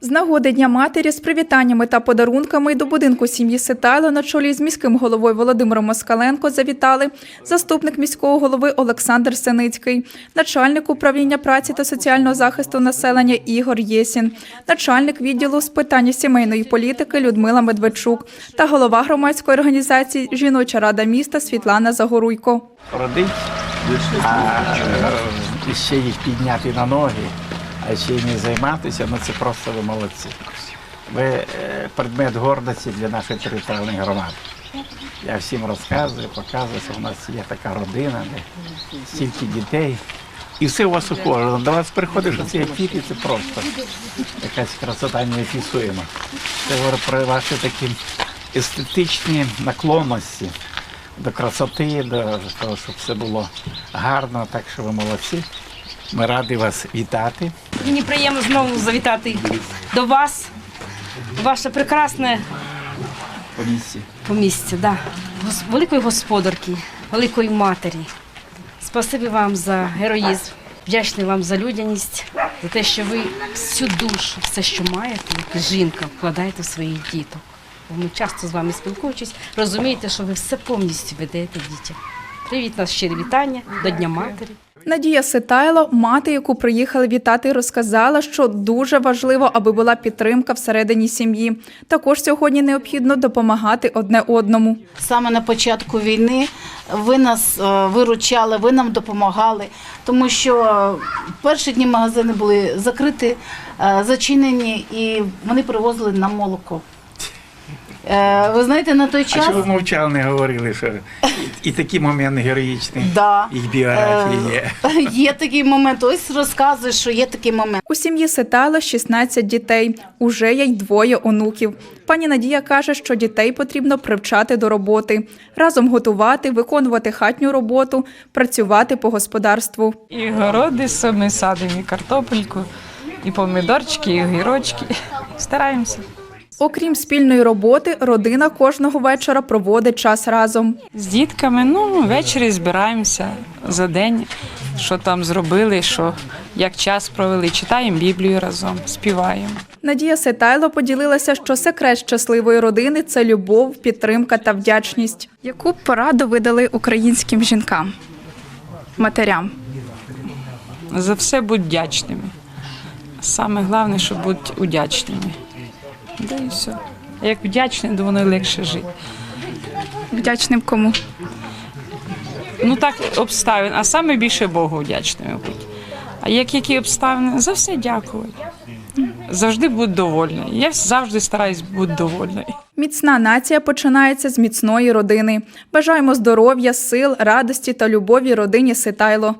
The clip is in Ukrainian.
З нагоди Дня матері з привітаннями та подарунками до будинку сім'ї Ситайло на чолі з міським головою Володимиром Москаленко завітали заступник міського голови Олександр Синицький, начальник управління праці та соціального захисту населення Ігор Єсін, начальник відділу з питань сімейної політики Людмила Медведчук та голова громадської організації Жіноча рада міста Світлана Загоруйко. родить, а е, ще їх підняти на ноги, а ще й не займатися, ну це просто ви молодці. Ви е, предмет гордості для нашої територіальної громади. Я всім розказую, показую, що в нас є така родина, стільки дітей. І все у вас у кожного. До вас приходиш оці діти, це просто якась красота неописуєма. Це говорить про ваші такі естетичні наклонності до красоти, до того, щоб все було гарно, так що ви молодці. Ми раді вас вітати. Мені приємно знову завітати до вас. Ваше прекрасне по помістя, да. Великої господарки, великої матері. Спасибі вам за героїзм, вдячний вам за людяність, за те, що ви всю душу, все, що маєте, як жінка, вкладаєте в своїх діток. Бо ми часто з вами спілкуючись, розумієте, що ви все повністю видаєте дітям. Привіт, нас щирі вітання до Дня матері. Надія Ситайло, мати, яку приїхали вітати, розказала, що дуже важливо, аби була підтримка всередині сім'ї. Також сьогодні необхідно допомагати одне одному. Саме на початку війни ви нас е, виручали, ви нам допомагали, тому що е, перші дні магазини були закриті, е, зачинені, і вони привозили нам молоко. Е, Ви знаєте, на той час що ви мовчали, не говорили, що і такі моменти героїчні, да, їх біографії є. е, є такий момент. Ось розказую, що є такий момент. У сім'ї Ситайло 16 дітей. Уже є й двоє онуків. Пані Надія каже, що дітей потрібно привчати до роботи, разом готувати, виконувати хатню роботу, працювати по господарству. І городи самі садимо, і картопельку, і помідорчики, і огірочки. Стараємося. Окрім спільної роботи, родина кожного вечора проводить час разом. З дітками, ну, ввечері збираємося за день, що там зробили, що як час провели, читаємо Біблію разом, співаємо. Надія Ситайло поділилася, що секрет щасливої родини це любов, підтримка та вдячність. Яку б пораду ви дали українським жінкам, матерям? За все будь вдячними. Саме головне, щоб бути удячними. Да і все. Як вдячні, то воно легше жити. Вдячним кому? Ну так обставин, а саме більше Богу вдячними бути. А як які обставини, за все дякувати. Завжди будь довольна. Я завжди стараюсь бути довольною. Міцна нація починається з міцної родини. Бажаємо здоров'я, сил, радості та любові родині Ситайло.